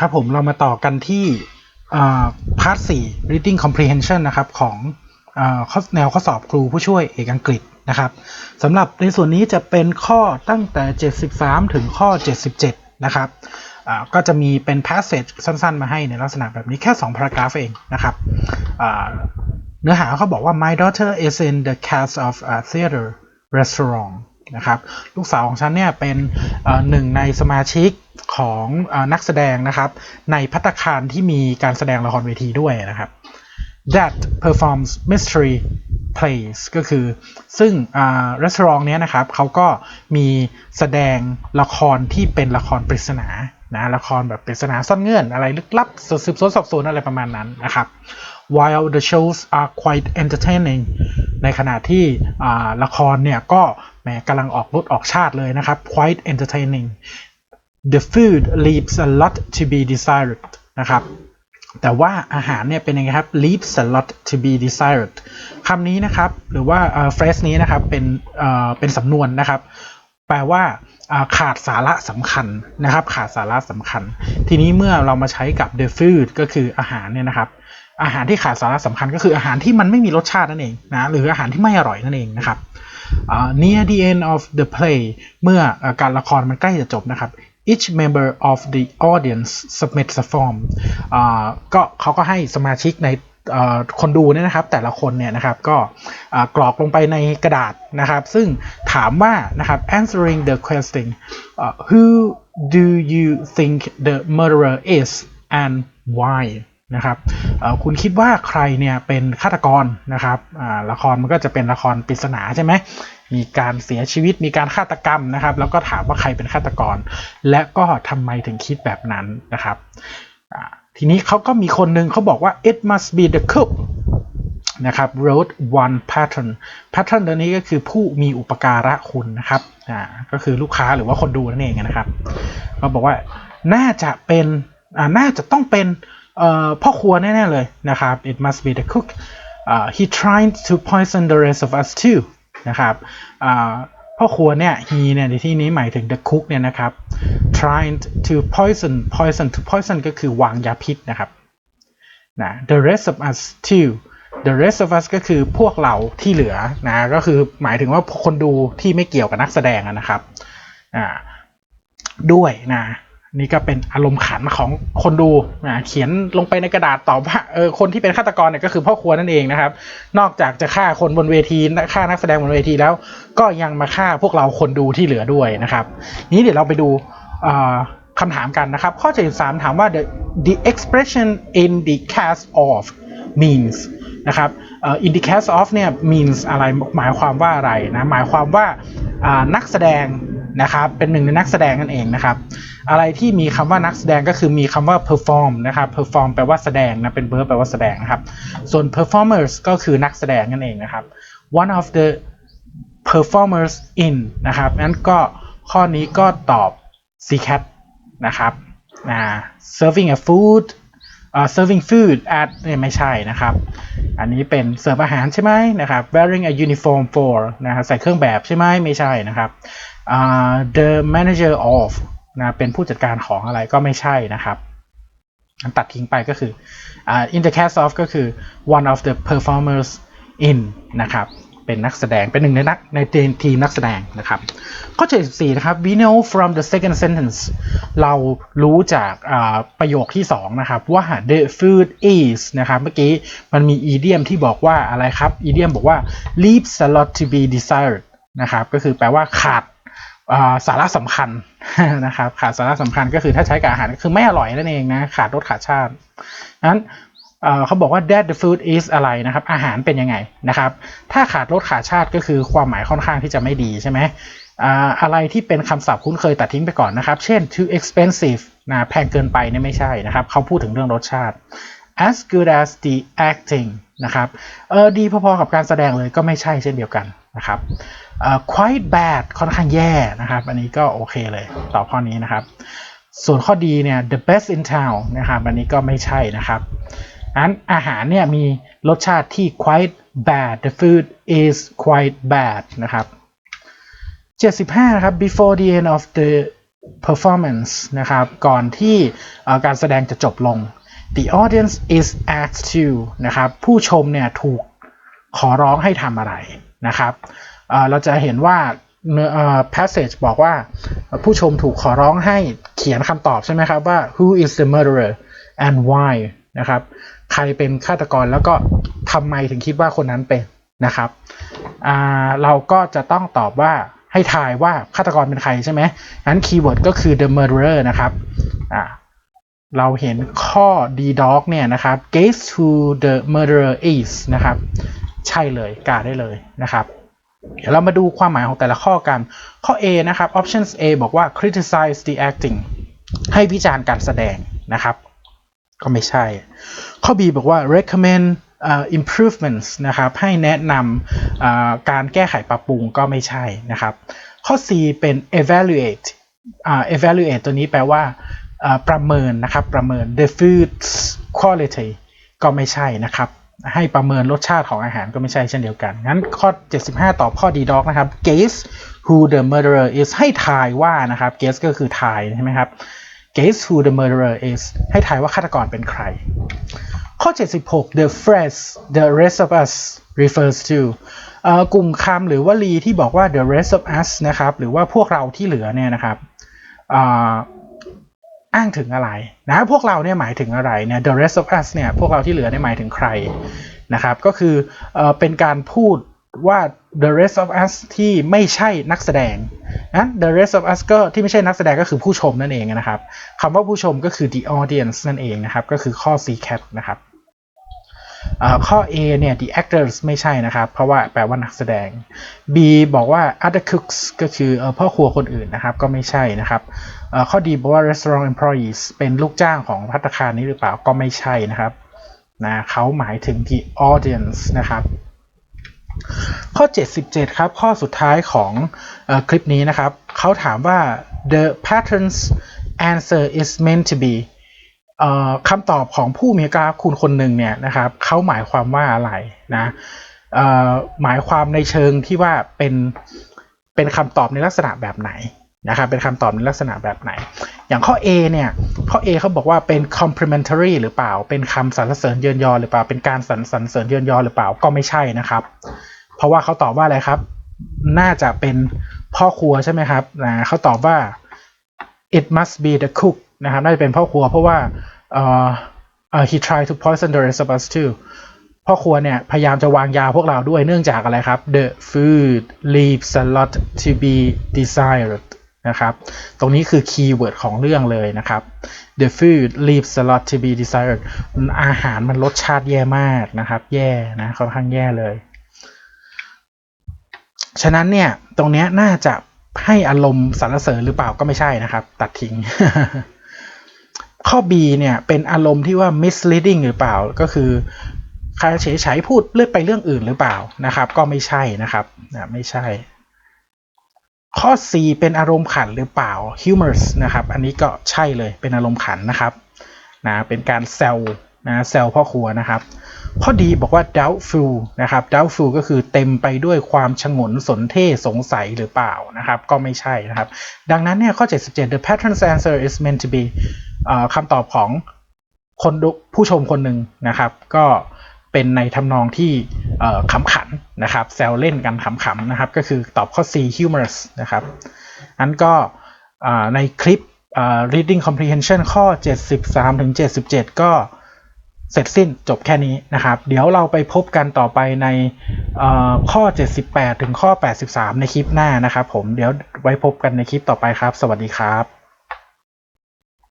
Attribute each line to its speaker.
Speaker 1: ครับผมเรามาต่อกันที่พาร์ทสี่ reading comprehension นะครับของอแนวข้อสอบครูผู้ช่วยเอกอังกฤษนะครับสำหรับในส่วนนี้จะเป็นข้อตั้งแต่ 73 ถึงข้อ 77 นะครับก็จะมีเป็น passage สั้นๆ มาให้ในลักษณะแบบนี้แค่2 paragraph เองนะครับเนื้อหาเขาบอกว่า my daughter is in the cast of a theater restaurant นะครับลูกสาวของฉันเนี่ยเป็นหนึ่งในสมาชิกของอนักแสดงนะครับ ในพัตตคารที่มีการแสดงละครเวทีด้วยนะครับ that performs mystery plays ก็คือซึ่งอ่านร้านเนี้ยนะครับเขาก็มีแสดงละครที่เป็นละครปริศนานะละครแบบปริศนาซ่อนเงื่อนอะไรลึกลับสืบสวนสอบสวนอะไรประมาณนั้นนะครับ while the shows are quite entertaining ในขณะที่ละครเนี่ยก็ กำลังออกรถออกชาติเลยนะครับ quite entertaining the food leaves a lot to be desired นะครับแต่ว่าอาหารเนี่ยเป็นยังไงครับ leaves a lot to be desired คำนี้นะครับหรือว่า phrase นี้นะครับเป็นเป็นสำนวนนะครับ แปลว่าขาดสาระสำคัญนะครับ ขาดสาระสำคัญ ทีนี้เมื่อเรามาใช้กับ the food ก็คืออาหารเนี่ยนะครับ อาหารที่ขาดสาระสำคัญก็คืออาหารที่มันไม่มีรสชาตินั่นเองนะหรืออาหารที่ไม่อร่อยนั่นเองนะครับ near the end of the play เมื่อการละครมันใกล้จะจบนะครับ each member of the audience submits a form ก็เขาก็ให้สมาชิกในคนดูเนี่ยนะครับแต่ละคนเนี่ยนะครับก็กรอกลงไปในกระดาษนะครับ ซึ่งถามว่านะครับ answering the question who do you think the murderer is and why นะครับคุณคิดว่าใครเนี่ยเป็นฆาตกรนะครับละครมันก็จะเป็นละครปริศนาใช่ไหมมีการเสียชีวิตมีการฆาตกรรมนะครับ แล้วก็ถามว่าใครเป็นฆาตกร และก็ทำไมถึงคิดแบบนั้นนะครับทีนี้เขาก็มีคนหนึ่งเขาบอกว่า it must be the cook นะครับ wrote one pattern pattern ตัวนี้ก็คือผู้มีอุปการะคุณนะครับอ่าก็คือลูกค้าหรือว่าคนดูนั่นเองนะครับเขาบอกว่าน่าจะเป็นอ่าน่าจะต้องเป็น พ่อครัวแน่ ๆ เลยนะครับ it must be the cook อ่า he tried to poison the rest of us too นะครับพ่อครัวเนี่ย he เนี่ยในที่นี้หมายถึง the cook เนี่ยนะครับ trying to poison poison to poison ก็คือวางยาพิษนะครับนะ the rest of us too the rest of us ก็คือพวกเราที่เหลือนะก็คือหมายถึงว่าคนดูที่ไม่เกี่ยวกับนักแสดงนะครับอ่าด้วยนะ นี่ก็เป็นอารมณ์ขันของคนดูนะเขียนลงไปในกระดาษตอบว่าเออคนที่เป็นฆาตกรเนี่ยก็คือพ่อครัวนั่นเองนะครับ นอกจากจะฆ่าคนบนเวทีฆ่านักแสดงบนเวทีแล้ว ก็ยังมาฆ่าพวกเราคนดูที่เหลือด้วยนะครับ นี้เดี๋ยวเราไปดูคำถามกันนะครับ ข้อ73ถามว่า the the expression in the cast of means นะครับ in the cast of เนี่ย means อะไรหมายความว่าอะไรนะหมายความว่านักแสดง นะครับเป็นหนึ่งในนักแสดงนั่นเองนะครับอะไรที่มีคำว่านักแสดงก็คือมีคำว่า perform นะครับ perform แปลว่าแสดงนะเป็น verb แปลว่าแสดงนะครับส่วน performers ก็คือนักแสดงนั่นเองนะครับ one of the performers in นะครับงั้นก็ข้อนี้ก็ตอบ C cat นะครับอ่า serving a food อ่า serving food at เนี่ยไม่ใช่นะครับ อันนี้เป็นเสิร์ฟอาหารใช่ไหมนะครับ wearing a uniform for นะครับใส่เครื่องแบบใช่ไหมไม่ใช่นะครับ the manager of นะเป็นผู้จัดการของอะไรก็ไม่ใช่นะครับอันตัดทิ้งไปก็คือ in the cast of ก็คือ one of the performers in นะครับเป็นนักแสดงเป็นหนึ่งในนักในทีมนักแสดงนะครับข้อ74นะครับ we know from the second sentence เรารู้จากประโยคที่ 2 นะครับ ว่า the food is นะครับ เมื่อกี้มันมี idiom ที่บอกว่าอะไรครับ idiom บอกว่า leaves a lot to be desired นะครับ ก็คือแปลว่าขาด สาระสำคัญนะครับ ขาดสาระสำคัญก็คือถ้าใช้กับอาหารก็คือไม่อร่อยนั่นเองนะขาดรสขาดชาตินั้นเอ่อเขาบอกว่า that the food is อะไรนะครับ อาหารเป็นยังไงนะครับ ถ้าขาดรสขาดชาติก็คือความหมายค่อนข้างที่จะไม่ดีใช่ไหมอะไรที่เป็นคำศัพท์คุ้นเคยตัดทิ้งไปก่อนนะครับ เช่น too expensive นะแพงเกินไปนี่ไม่ใช่นะครับ เขาพูดถึงเรื่องรสชาติ as good as the acting นะครับเออดีพอๆกับการแสดงเลยก็ไม่ใช่เช่นเดียวกันนะครับเอ่อ quite bad ค่อนข้างแย่นะครับ อันนี้ก็โอเคเลยตอบข้อนี้นะครับ ส่วนข้อดีเนี่ย the best in town นะครับอันนี้ก็ไม่ใช่นะครับอันอาหารเนี่ยมีรสชาติที่ quite bad the food is quite bad นะครับ75ครับ before the end of the performance นะครับ ก่อนที่การแสดงจะจบลง the audience is asked to นะครับผู้ชมเนี่ยถูกขอร้องให้ทำอะไรนะครับเราจะเห็นว่า passage บอกว่าผู้ชมถูกขอร้องให้เขียนคำตอบใช่ไหมครับว่า who is the murderer and why นะครับใครเป็นฆาตกรแล้วก็ทำไมถึงคิดว่าคนนั้นเป็นนะครับเราก็จะต้องตอบว่าให้ทายว่าฆาตกรเป็นใครใช่ไหมงั้นคีย์เวิร์ดก็คือ the murderer นะครับ เราเห็นข้อ d dog เนี่ยนะครับ guess who the murderer is นะครับ ใช่เลยกาได้เลยนะครับ เดี๋ยวเรามาดูความหมายของแต่ละข้อกัน ข้อ A นะครับ options A บอกว่า criticize the acting ให้วิจารณ์การแสดงนะครับ ก็ไม่ใช่ ข้อ B บอกว่า recommend uh, improvements นะครับ ให้แนะนำอ่าการแก้ไขปรับปรุงก็ไม่ใช่นะครับ ข้อ C เป็น evaluate อ่า evaluate ตัวนี้แปลว่า ประเมินนะครับประเมิน the food's quality ก็ไม่ใช่นะครับ ให้ประเมินรสชาติของอาหารก็ไม่ใช่เช่นเดียวกัน งั้นข้อ 75 ตอบข้อ D dog นะครับ guess who the murderer is ให้ทายว่านะครับ guess ก็คือทายใช่ไหมครับ guess who the murderer is ให้ทายว่าฆาตกรเป็นใคร ข้อ 76 the phrase the rest of us refers to กลุ่มคำหรือวลีที่บอกว่า the rest of us นะครับ หรือว่าพวกเราที่เหลือเนี่ยนะครับ อ้างถึงอะไรนะพวกเราเนี่ยหมายถึงอะไรเนี่ย the rest of us เนี่ยพวกเราที่เหลือเนี่ยหมายถึงใครนะครับก็คือเออเป็นการพูดว่า the rest of us ที่ไม่ใช่นักแสดงนะ the rest of us ก็ที่ไม่ใช่นักแสดงก็คือผู้ชมนั่นเองนะครับคำว่าผู้ชมก็คือ the audience นั่นเองนะครับก็คือข้อ C cat นะครับ ข้อ A เนี่ย the actors ไม่ใช่นะครับ เพราะว่าแปลว่านักแสดง B บอกว่า other cooks ก็คือพ่อครัวคนอื่นนะครับ ก็ไม่ใช่นะครับข้อ D บอกว่า restaurant employees เป็นลูกจ้างของภัตตาคารนี้หรือเปล่าก็ไม่ใช่นะครับนะเขาหมายถึง the audience นะครับ ข้อ 77 ครับ ข้อสุดท้ายของอคลิปนี้นะครับ เขาถามว่า the pattern's answer is meant to be คำตอบของผู้มีกราฟคุณคนหนึ่งเนี่ยนะครับเขาหมายความว่าอะไรนะหมายความในเชิงที่ว่าเป็นเป็นคำตอบในลักษณะแบบไหนนะครับเป็นคำตอบในลักษณะแบบไหน อย่างข้อ A เนี่ยข้อ A เขาบอกว่าเป็น complimentary หรือเปล่า เป็นคำสรรเสริญเยินยอหรือเปล่า เป็นการสรรสรรเสริญเยินยอหรือเปล่าก็ไม่ใช่นะครับ เพราะว่าเขาตอบว่าอะไรครับ น่าจะเป็นพ่อครัวใช่ไหมครับนะเขาตอบว่า it must be the cook นะครับน่าจะเป็นพ่อครัวเพราะว่าเอ่อ he tried to poison the rest of us too พ่อครัวเนี่ยพยายามจะวางยาพวกเราด้วยเนื่องจากอะไรครับ the food leaves a lot to be desired นะครับ ตรงนี้คือคีย์เวิร์ดของเรื่องเลยนะครับ the food leaves a lot to be desired อาหารมันรสชาติแย่มากนะครับ แย่นะค่อนข้างแย่เลย ฉะนั้นเนี่ยตรงนี้น่าจะให้อารมณ์สรรเสริญหรือเปล่าก็ไม่ใช่นะครับ ตัดทิ้ง ข้อ B เนี่ยเป็นอารมณ์ที่ว่า misleading หรือเปล่า ก็คือใครเฉยฉพูดเลื่อนไปเรื่องอื่นหรือเปล่านะครับ ก็ไม่ใช่นะครับนะไม่ใช่ ข้อ C เป็นอารมณ์ขันหรือเปล่า humorous นะครับ อันนี้ก็ใช่เลยเป็นอารมณ์ขันนะครับนะเป็นการแซว นะแซวพ่อครัวนะครับ ข้อดีบอกว่า doubtful นะครับ doubtful ก็คือเต็มไปด้วยความชงนสนเท่สงสัยหรือเปล่านะครับ ก็ไม่ใช่นะครับ ดังนั้นเนี่ยข้อ 77 the pattern's answer is meant to be คำตอบของคนผู้ชมคนหนึ่งนะครับ ก็เป็นในทำนองที่ขำขันนะครับแซวเล่นกันขำๆนะครับ ก็คือตอบข้อ C humorous นะครับอันก็ในคลิป reading comprehension ข้อ 73ถึง77 ก็ เสร็จสิ้นจบแค่นี้นะครับ เดี๋ยวเราไปพบกันต่อไปในเอ่อข้อ 78 ถึงข้อ 83 ในคลิปหน้านะครับผมเดี๋ยวไว้พบกันในคลิปต่อไปครับ สวัสดีครับ